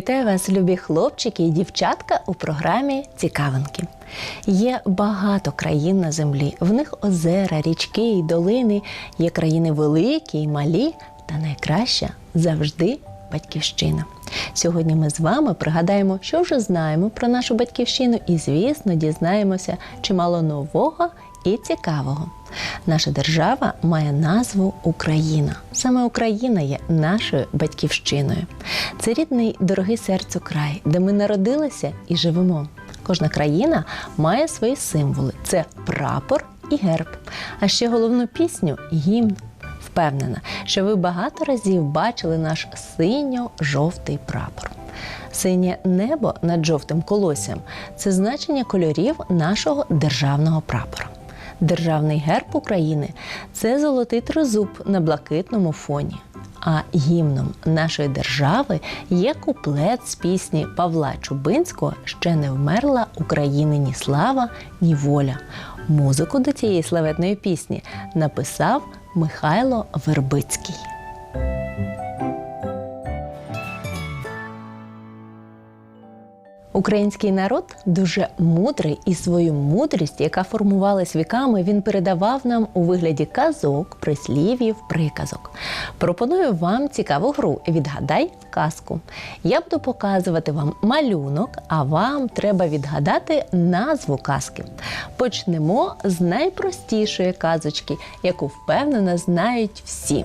Вітаю вас, любі хлопчики і дівчатка у програмі Цікавинки. Є багато країн на землі. В них озера, річки і долини. Є країни великі і малі, та найкраща завжди батьківщина. Сьогодні ми з вами пригадаємо, що вже знаємо про нашу батьківщину, і, звісно, дізнаємося чимало нового і цікавого. Наша держава має назву Україна. Саме Україна є нашою батьківщиною. Це рідний дорогий серцю край, де ми народилися і живемо. Кожна країна має свої символи: це прапор і герб. А ще головну пісню гімн. Впевнена, що ви багато разів бачили наш синьо-жовтий прапор. Синє небо над жовтим колоссям це значення кольорів нашого державного прапора. Державний герб України це золотий тризуб на блакитному фоні. А гімном нашої держави є куплет з пісні Павла Чубинського Ще не вмерла України ні слава, ні воля. Музику до цієї славетної пісні написав Михайло Вербицький. Український народ дуже мудрий і свою мудрість, яка формувалась віками, він передавав нам у вигляді казок, прислів'їв, приказок. Пропоную вам цікаву гру. Відгадай казку. Я буду показувати вам малюнок, а вам треба відгадати назву казки. Почнемо з найпростішої казочки, яку впевнено знають всі.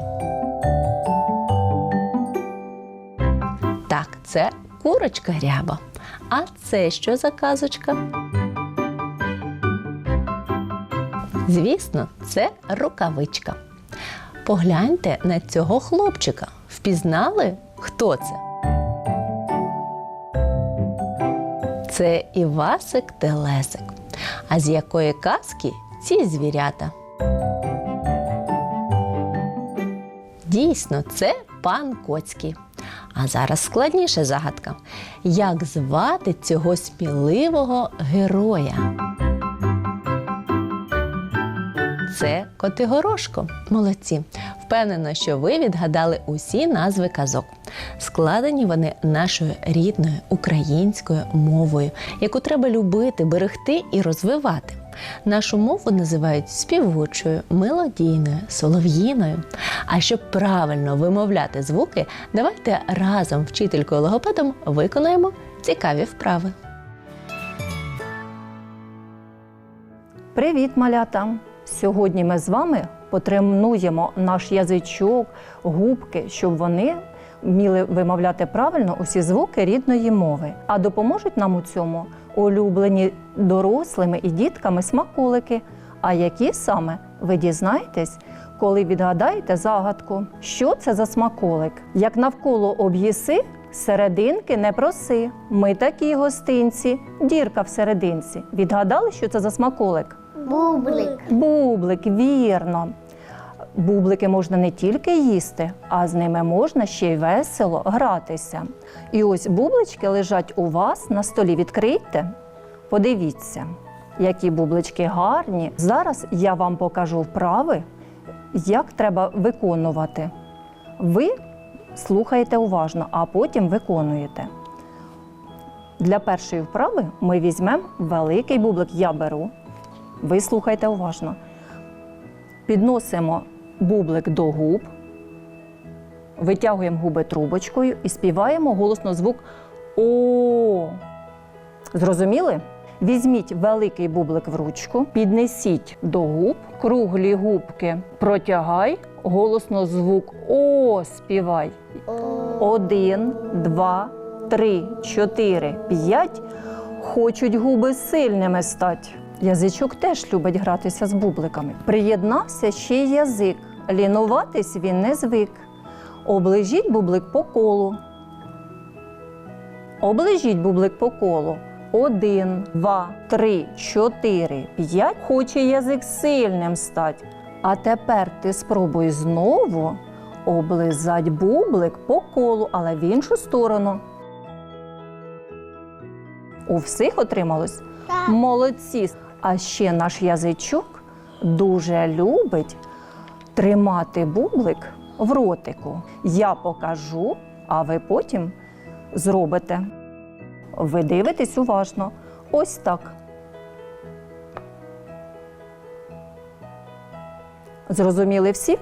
Так, це курочка ряба. А це що за казочка? Звісно, це рукавичка. Погляньте на цього хлопчика. Впізнали, хто це? Це Івасик Телесик. А з якої казки ці звірята? Дійсно, це пан Коцький. А зараз складніша загадка. Як звати цього сміливого героя? Це Котигорошко. Молодці. Впевнена, що ви відгадали усі назви казок. Складені вони нашою рідною українською мовою, яку треба любити, берегти і розвивати. Нашу мову називають співучою, мелодійною, солов'їною. А щоб правильно вимовляти звуки, давайте разом вчителькою логопедом виконаємо цікаві вправи. Привіт, малята! Сьогодні ми з вами потренуємо наш язичок, губки, щоб вони вміли вимовляти правильно усі звуки рідної мови. А допоможуть нам у цьому улюблені дорослими і дітками смаколики. А які саме ви дізнаєтесь, коли відгадаєте загадку, що це за смаколик? Як навколо об'їси, серединки не проси. Ми такі гостинці, дірка в серединці. Відгадали, що це за смаколик? Бублик. Бублик, вірно. Бублики можна не тільки їсти, а з ними можна ще й весело гратися. І ось бублички лежать у вас на столі. Відкрийте, подивіться, які бублички гарні. Зараз я вам покажу вправи, як треба виконувати. Ви слухаєте уважно, а потім виконуєте. Для першої вправи ми візьмемо великий бублик. Я беру. Ви слухайте уважно. Підносимо бублик до губ, витягуємо губи трубочкою і співаємо голосно звук О. Зрозуміли? Візьміть великий бублик в ручку, піднесіть до губ, круглі губки протягай, голосно звук О співай. Один, два, три, чотири, п'ять. Хочуть губи сильними стать. Язичок теж любить гратися з бубликами. Приєднався ще й язик. Лінуватись він не звик. Оближіть бублик по колу. Оближіть бублик по колу. Один, два, три, чотири, п'ять. Хоче язик сильним стать. А тепер ти спробуй знову облизать бублик по колу, але в іншу сторону. У всіх отрималось? Так. Молодці. А ще наш язичок дуже любить тримати бублик в ротику. Я покажу, а ви потім зробите. Ви дивитесь уважно. Ось так. Зрозуміли всі?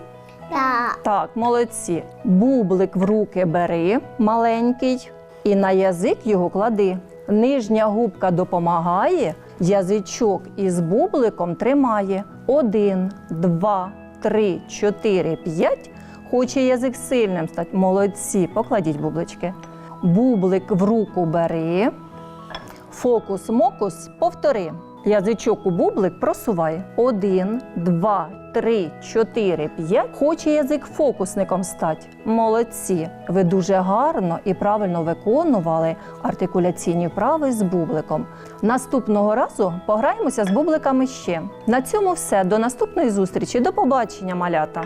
Так. Так, молодці. Бублик в руки бери, маленький, і на язик його клади. Нижня губка допомагає, язичок із бубликом тримає. Один, два, три, чотири, п'ять. Хоче язик сильним стати. Молодці, покладіть бублички. Бублик в руку бери. Фокус-мокус повтори. Язичок у бублик просувай. Один, два, три, чотири, п'ять. Хоче язик фокусником стати. Молодці. Ви дуже гарно і правильно виконували артикуляційні вправи з бубликом. Наступного разу пограємося з бубликами ще. На цьому все. До наступної зустрічі. До побачення, малята.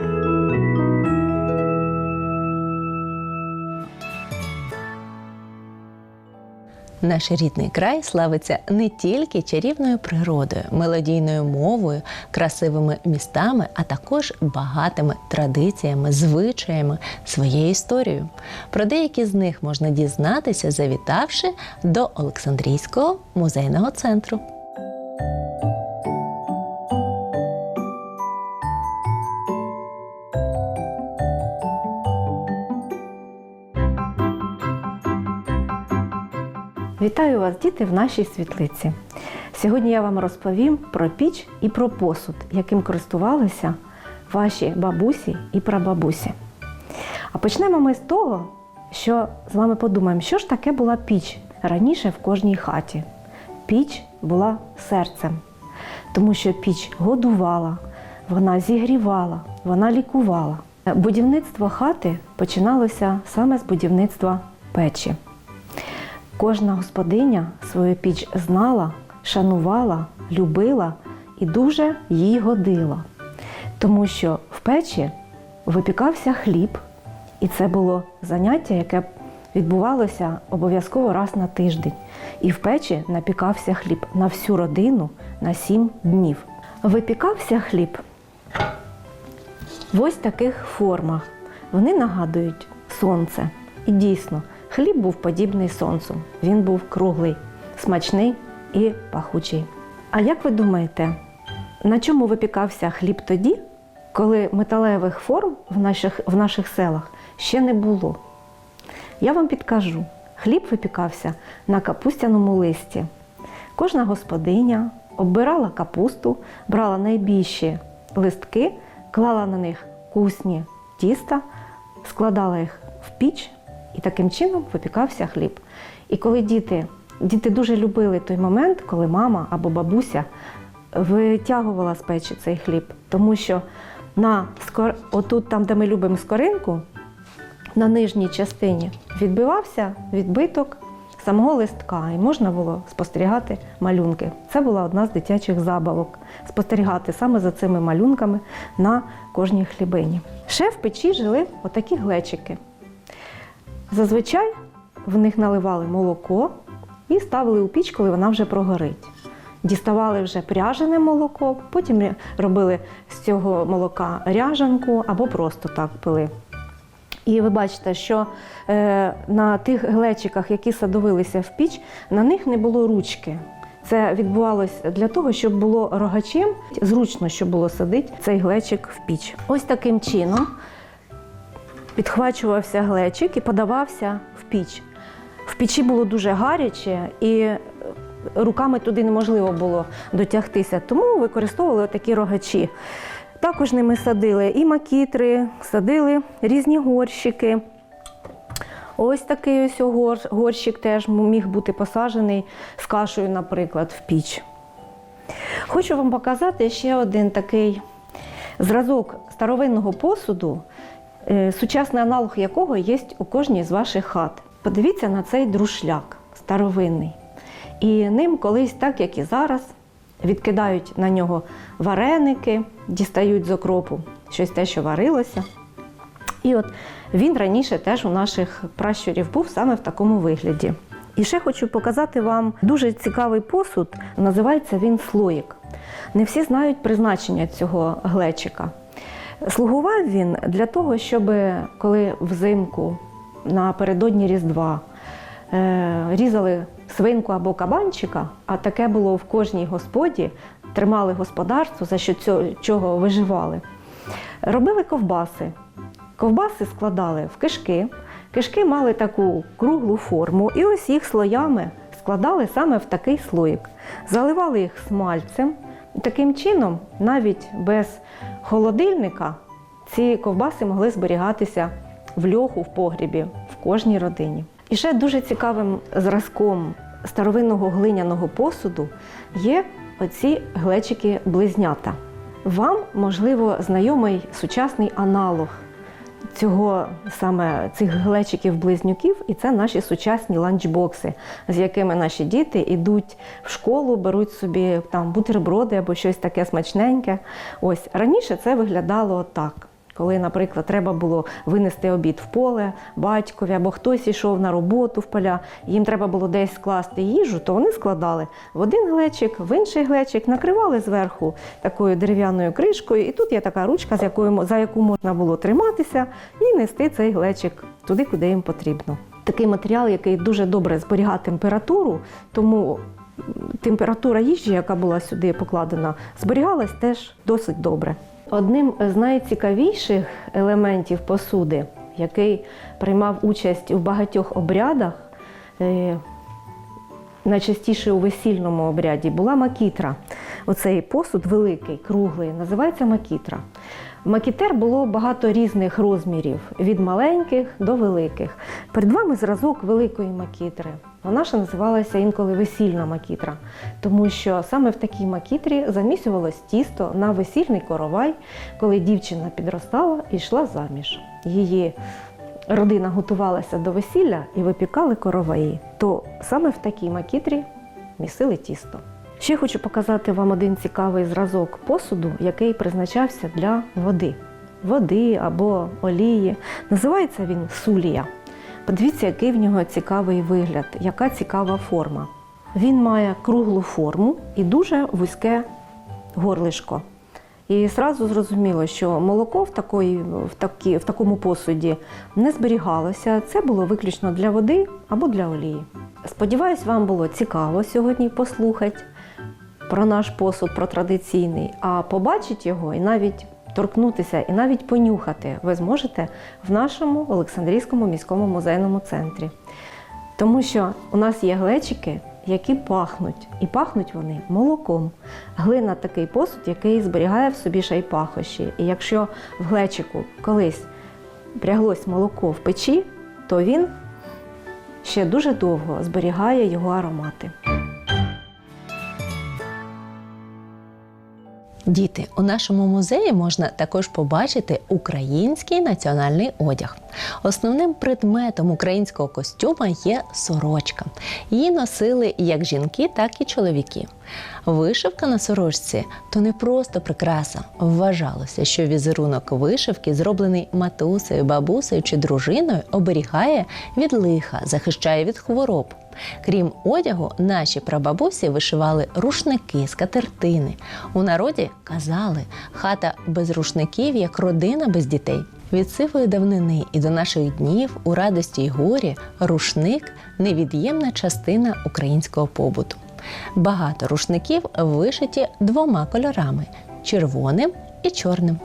Наш рідний край славиться не тільки чарівною природою, мелодійною мовою, красивими містами, а також багатими традиціями, звичаями, своєю історією. Про деякі з них можна дізнатися, завітавши до Олександрійського музейного центру. Вітаю вас, діти, в нашій світлиці. Сьогодні я вам розповім про піч і про посуд, яким користувалися ваші бабусі і прабабусі. А почнемо ми з того, що з вами подумаємо, що ж таке була піч раніше в кожній хаті. Піч була серцем, тому що піч годувала, вона зігрівала, вона лікувала. Будівництво хати починалося саме з будівництва печі. Кожна господиня свою піч знала, шанувала, любила і дуже їй годила. Тому що в печі випікався хліб, і це було заняття, яке відбувалося обов'язково раз на тиждень. І в печі напікався хліб на всю родину на сім днів. Випікався хліб в ось таких формах. Вони нагадують сонце. І дійсно, хліб був подібний сонцю. Він був круглий, смачний і пахучий. А як ви думаєте, на чому випікався хліб тоді, коли металевих форм в наших, в наших селах ще не було? Я вам підкажу: хліб випікався на капустяному листі. Кожна господиня оббирала капусту, брала найбільші листки, клала на них кусні тіста, складала їх в піч, і таким чином випікався хліб. І коли діти, діти дуже любили той момент, коли мама або бабуся витягувала з печі цей хліб, тому що на скор... отут, там, де ми любимо скоринку, на нижній частині відбивався відбиток самого листка, і можна було спостерігати малюнки. Це була одна з дитячих забавок спостерігати саме за цими малюнками на кожній хлібині. Ще в печі жили отакі глечики. Зазвичай в них наливали молоко і ставили у піч, коли вона вже прогорить. Діставали вже пряжене молоко, потім робили з цього молока ряжанку або просто так пили. І ви бачите, що е, на тих глечиках, які садовилися в піч, на них не було ручки. Це відбувалося для того, щоб було рогачем, зручно, щоб було садити цей глечик в піч. Ось таким чином підхвачувався глечик і подавався в піч. В печі було дуже гаряче і руками туди неможливо було дотягтися, тому використовували такі рогачі. Також ними садили і макітри, садили різні горщики. Ось такий ось гор- горщик теж міг бути посаджений з кашею, наприклад, в піч. Хочу вам показати ще один такий зразок старовинного посуду, сучасний аналог якого є у кожній з ваших хат. Подивіться на цей друшляк старовинний. І ним колись, так як і зараз, відкидають на нього вареники, дістають з окропу щось те, що варилося. І от він раніше теж у наших пращурів був саме в такому вигляді. І ще хочу показати вам дуже цікавий посуд. Називається він слоїк. Не всі знають призначення цього глечика. Слугував він для того, щоб коли взимку напередодні Різдва е, різали свинку або кабанчика, а таке було в кожній господі, тримали господарство, за що чого виживали. Робили ковбаси. Ковбаси складали в кишки. Кишки мали таку круглу форму, і ось їх слоями складали саме в такий слоїк. Заливали їх смальцем. Таким чином, навіть без холодильника, ці ковбаси могли зберігатися в льоху в погрібі в кожній родині. І ще дуже цікавим зразком старовинного глиняного посуду є оці глечики-близнята. Вам, можливо, знайомий сучасний аналог цього саме цих глечиків-близнюків, і це наші сучасні ланчбокси, з якими наші діти йдуть в школу, беруть собі там бутерброди або щось таке смачненьке. Ось раніше це виглядало так. Коли, наприклад, треба було винести обід в поле батькові, або хтось йшов на роботу в поля, їм треба було десь скласти їжу, то вони складали в один глечик, в інший глечик, накривали зверху такою дерев'яною кришкою, і тут є така ручка, з якою за яку можна було триматися і нести цей глечик туди, куди їм потрібно. Такий матеріал, який дуже добре зберігає температуру, тому температура їжі, яка була сюди покладена, зберігалась теж досить добре. Одним з найцікавіших елементів посуди, який приймав участь у багатьох обрядах, е, найчастіше у весільному обряді, була макітра. Оцей посуд великий, круглий, називається макітра. Макітер було багато різних розмірів, від маленьких до великих. Перед вами зразок великої макітри. Вона ще називалася інколи весільна макітра, тому що саме в такій макітрі замісювалось тісто на весільний коровай, коли дівчина підростала і йшла заміж. Її родина готувалася до весілля і випікали короваї, то саме в такій макітрі місили тісто. Ще хочу показати вам один цікавий зразок посуду, який призначався для води. Води або олії. Називається він сулія. Подивіться, який в нього цікавий вигляд, яка цікава форма. Він має круглу форму і дуже вузьке горлишко. І зразу зрозуміло, що молоко в, такої, в, такі, в такому посуді не зберігалося. Це було виключно для води або для олії. Сподіваюсь, вам було цікаво сьогодні послухати про наш посуд, про традиційний, а побачити його і навіть торкнутися, і навіть понюхати ви зможете в нашому Олександрійському міському музейному центрі. Тому що у нас є глечики, які пахнуть, і пахнуть вони молоком. Глина такий посуд, який зберігає в собі ще й пахощі. І якщо в глечику колись пряглось молоко в печі, то він ще дуже довго зберігає його аромати. Діти, у нашому музеї можна також побачити український національний одяг. Основним предметом українського костюма є сорочка. Її носили як жінки, так і чоловіки. Вишивка на сорочці то не просто прикраса. Вважалося, що візерунок вишивки, зроблений матусею, бабусею чи дружиною, оберігає від лиха, захищає від хвороб. Крім одягу, наші прабабусі вишивали рушники, скатертини. У народі казали, хата без рушників як родина без дітей. Від сивої давнини і до наших днів у радості й горі рушник невід'ємна частина українського побуту. Багато рушників вишиті двома кольорами червоним і чорним.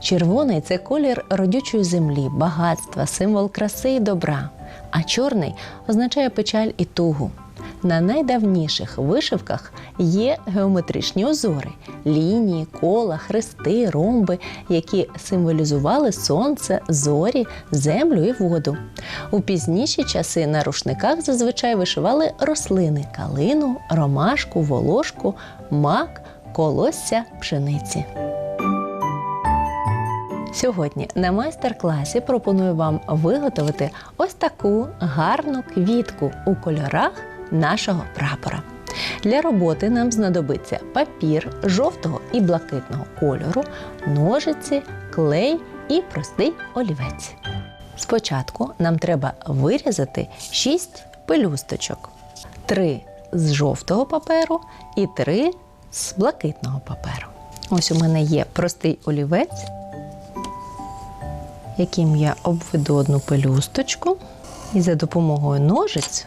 Червоний це колір родючої землі, багатства, символ краси і добра. А чорний означає печаль і тугу. На найдавніших вишивках є геометричні узори, лінії, кола, хрести, ромби, які символізували сонце, зорі, землю і воду. У пізніші часи на рушниках зазвичай вишивали рослини калину, ромашку, волошку, мак, колосся, пшениці. Сьогодні на майстер-класі пропоную вам виготовити ось таку гарну квітку у кольорах нашого прапора. Для роботи нам знадобиться папір жовтого і блакитного кольору, ножиці, клей і простий олівець. Спочатку нам треба вирізати 6 пелюсточок, 3 з жовтого паперу і 3 з блакитного паперу. Ось у мене є простий олівець яким я обведу одну пелюсточку і за допомогою ножиць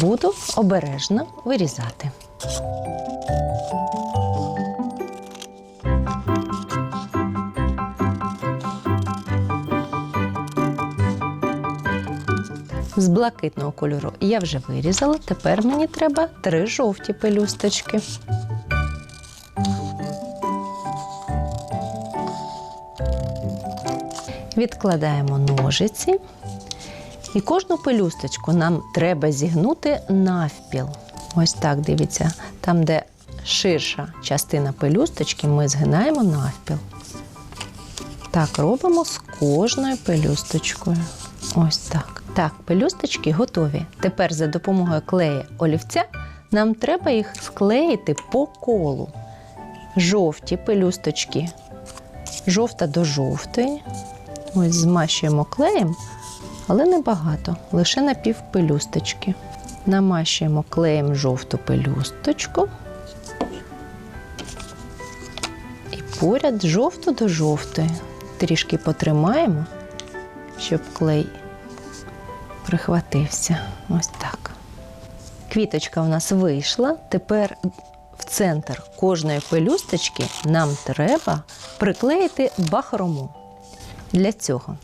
буду обережно вирізати. З блакитного кольору я вже вирізала. Тепер мені треба три жовті пелюсточки. Відкладаємо ножиці. І кожну пелюсточку нам треба зігнути навпіл. Ось так дивіться. Там, де ширша частина пелюсточки, ми згинаємо навпіл. Так робимо з кожною пелюсточкою. Ось так. Так, пелюсточки готові. Тепер за допомогою клея олівця нам треба їх склеїти по колу. Жовті пелюсточки. Жовта до жовтої. Ось змащуємо клеєм, але не багато, лише на півпелюсточки. Намащуємо клеєм жовту пелюсточку. І поряд жовту до жовтої. Трішки потримаємо, щоб клей прихватився. Ось так. Квіточка у нас вийшла. Тепер в центр кожної пелюсточки нам треба приклеїти бахрому. Для цього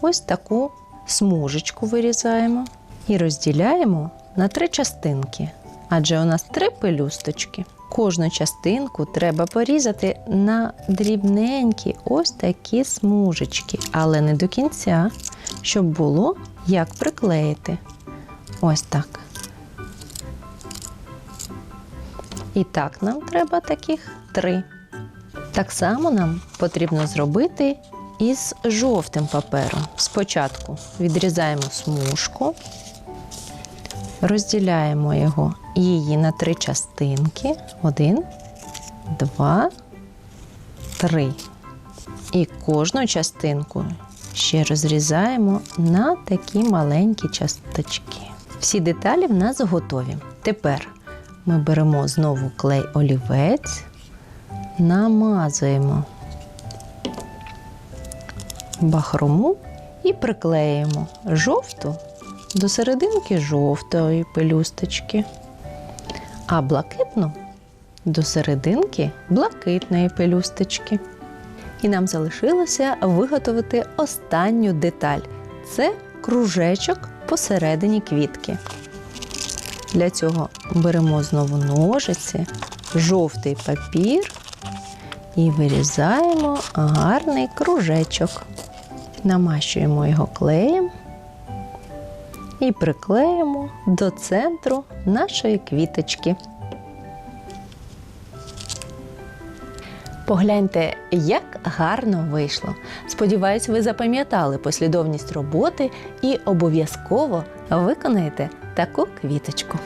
ось таку смужечку вирізаємо і розділяємо на три частинки. Адже у нас три пелюсточки. Кожну частинку треба порізати на дрібненькі ось такі смужечки, але не до кінця, щоб було як приклеїти. Ось так. І так нам треба таких три. Так само нам потрібно зробити із жовтим папером. Спочатку відрізаємо смужку, розділяємо його її на три частинки. Один, два, три. І кожну частинку ще розрізаємо на такі маленькі часточки. Всі деталі в нас готові. Тепер ми беремо знову клей олівець, намазуємо бахрому і приклеїмо жовту до серединки жовтої пелюсточки, а блакитну до серединки блакитної пелюсточки. І нам залишилося виготовити останню деталь це кружечок посередині квітки. Для цього беремо знову ножиці, жовтий папір і вирізаємо гарний кружечок. Намащуємо його клеєм і приклеїмо до центру нашої квіточки. Погляньте, як гарно вийшло. Сподіваюсь, ви запам'ятали послідовність роботи і обов'язково виконаєте таку квіточку.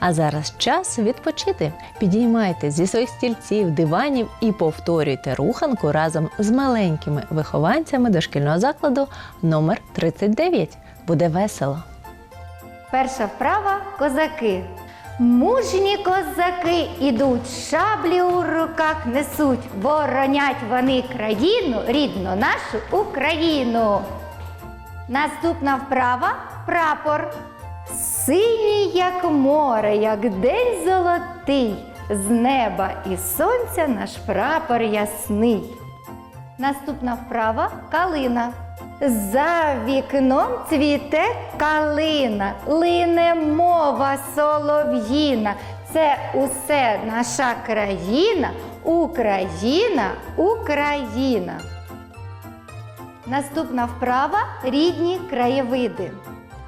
А зараз час відпочити. Підіймайте зі своїх стільців, диванів і повторюйте руханку разом з маленькими вихованцями дошкільного закладу номер 39. Буде весело. Перша вправа козаки. Мужні козаки ідуть, шаблі у руках несуть, боронять вони країну, рідну нашу Україну. Наступна вправа прапор. Синій, як море, як день золотий, з неба і сонця наш прапор ясний. Наступна вправа калина. За вікном цвіте калина, лине мова солов'їна. Це усе наша країна, Україна, Україна. Наступна вправа рідні краєвиди.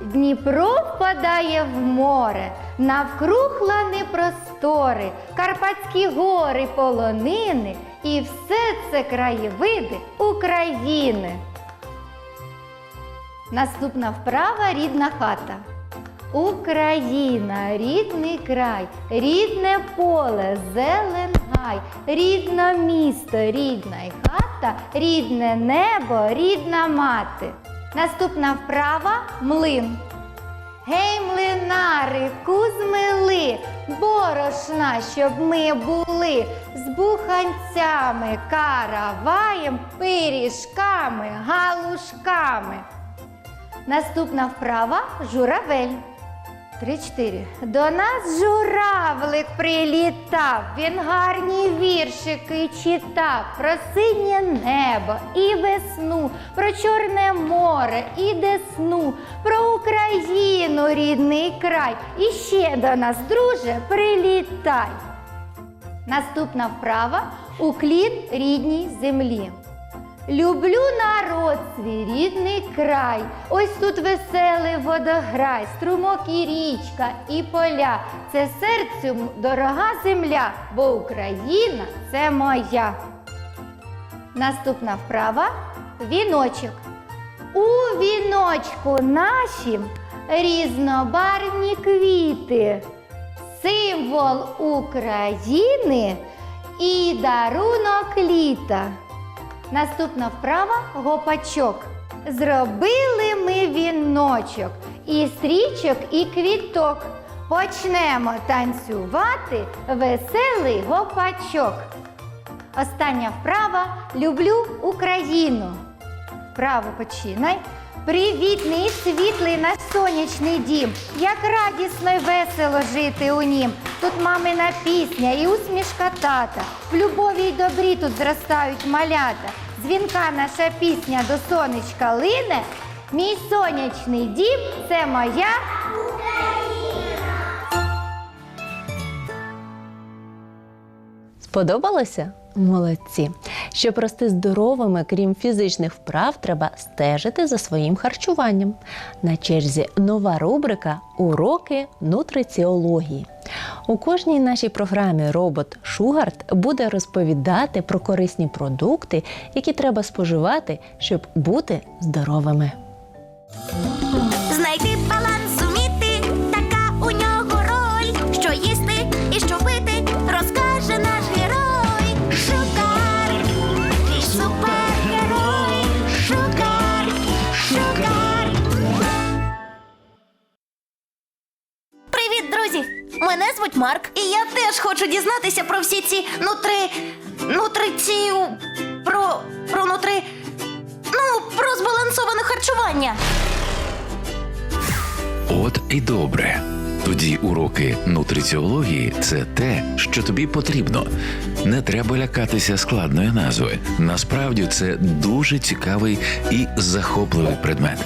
Дніпро впадає в море, навкруг лани простори, Карпатські гори, полонини, і все це краєвиди України. Наступна вправа рідна хата. Україна, рідний край, рідне поле, зелен гай, рідне місто, рідна й хата, рідне небо, рідна мати. Наступна вправа млин. Гей, млинари, кузмили, борошна, щоб ми були з буханцями, караваєм, пиріжками, галушками. Наступна вправа журавель. Три-чотири. До нас журавлик прилітав, він гарні віршики читав про синє небо і весну, про Чорне море і десну, про Україну, рідний край. І ще до нас, друже, прилітай. Наступна вправа уклін рідній землі. Люблю народ свій рідний край. Ось тут веселий водограй, струмок і річка, і поля. Це серцю дорога земля, бо Україна це моя. Наступна вправа віночок. У віночку нашім різнобарвні квіти, символ України і дарунок літа. Наступна вправа гопачок. Зробили ми віночок і стрічок, і квіток. Почнемо танцювати веселий гопачок. Остання вправа люблю Україну. Вправо починай. Привітний світлий наш сонячний дім. Як радісно й весело жити у нім. Тут мамина пісня і усмішка тата. В любові й добрі тут зростають малята. Дзвінка наша пісня до сонечка лине. Мій сонячний дім це моя Сподобалося? Молодці. Щоб рости здоровими, крім фізичних вправ, треба стежити за своїм харчуванням. На черзі нова рубрика Уроки нутриціології. У кожній нашій програмі робот Шугарт буде розповідати про корисні продукти, які треба споживати, щоб бути здоровими. Знайти Звуть Марк, і я теж хочу дізнатися про всі ці нутри. нутрицію. про. про нутри. Ну, про збалансоване харчування. От і добре. Тоді уроки нутриціології це те, що тобі потрібно. Не треба лякатися складної назви. Насправді це дуже цікавий і захопливий предмет.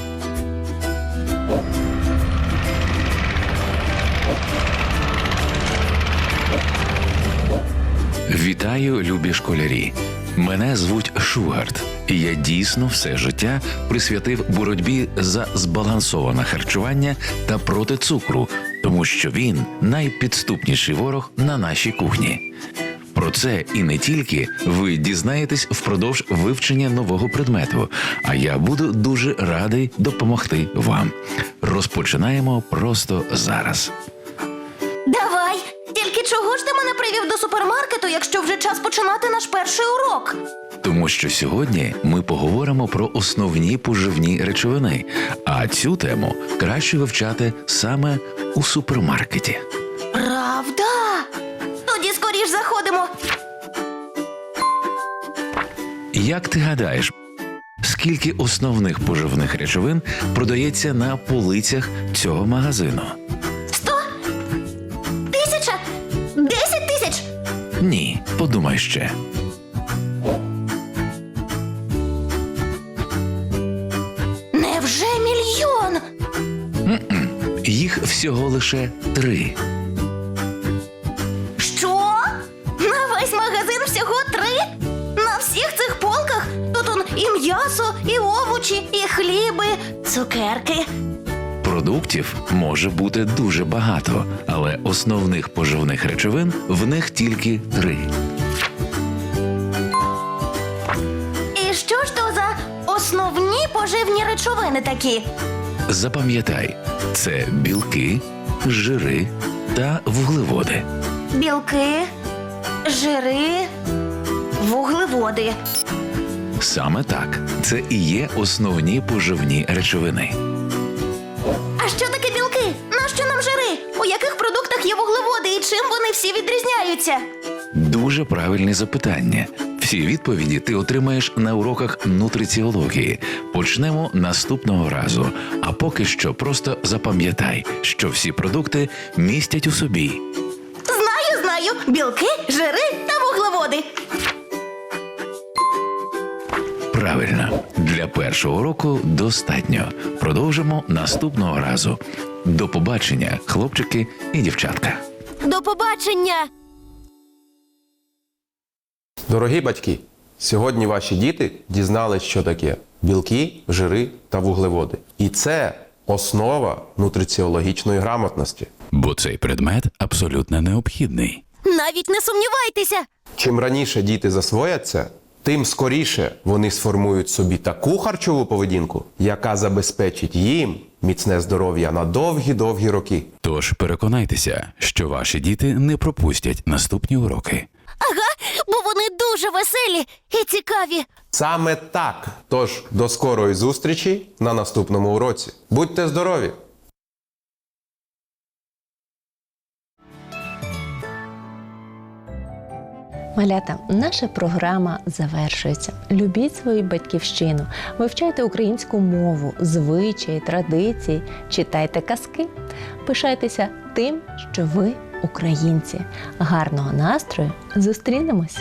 Вітаю, любі школярі! Мене звуть Шугарт, і я дійсно все життя присвятив боротьбі за збалансоване харчування та проти цукру, тому що він найпідступніший ворог на нашій кухні. Про це і не тільки ви дізнаєтесь впродовж вивчення нового предмету. А я буду дуже радий допомогти вам. Розпочинаємо просто зараз. Давай! Чого ж ти мене привів до супермаркету, якщо вже час починати наш перший урок? Тому що сьогодні ми поговоримо про основні поживні речовини, а цю тему краще вивчати саме у супермаркеті. Правда? Тоді скоріш заходимо. Як ти гадаєш, скільки основних поживних речовин продається на полицях цього магазину? Ні, подумай ще. Невже мільйон? Їх всього лише три. Що? На весь магазин всього три? На всіх цих полках тут он і м'ясо, і овочі, і хліби, цукерки. Продуктів може бути дуже багато, але основних поживних речовин в них тільки три. І що ж то за основні поживні речовини такі? Запам'ятай, це білки, жири та вуглеводи. Білки, жири, вуглеводи. Саме так, це і є основні поживні речовини. Всі відрізняються? Дуже правильне запитання. Всі відповіді ти отримаєш на уроках нутриціології. Почнемо наступного разу. А поки що просто запам'ятай, що всі продукти містять у собі Знаю, знаю. Білки, жири та вуглеводи. Правильно, для першого уроку достатньо. Продовжимо наступного разу. До побачення, хлопчики і дівчатка. До побачення! Дорогі батьки, сьогодні ваші діти дізнались, що таке білки, жири та вуглеводи. І це основа нутриціологічної грамотності. Бо цей предмет абсолютно необхідний. Навіть не сумнівайтеся. Чим раніше діти засвояться, тим скоріше вони сформують собі таку харчову поведінку, яка забезпечить їм міцне здоров'я на довгі-довгі роки. Тож переконайтеся, що ваші діти не пропустять наступні уроки. Ага, бо вони дуже веселі і цікаві. Саме так. Тож до скорої зустрічі на наступному уроці. Будьте здорові! Малята, наша програма завершується. Любіть свою батьківщину, вивчайте українську мову, звичаї, традиції, читайте казки, пишайтеся тим, що ви українці. Гарного настрою! Зустрінемось!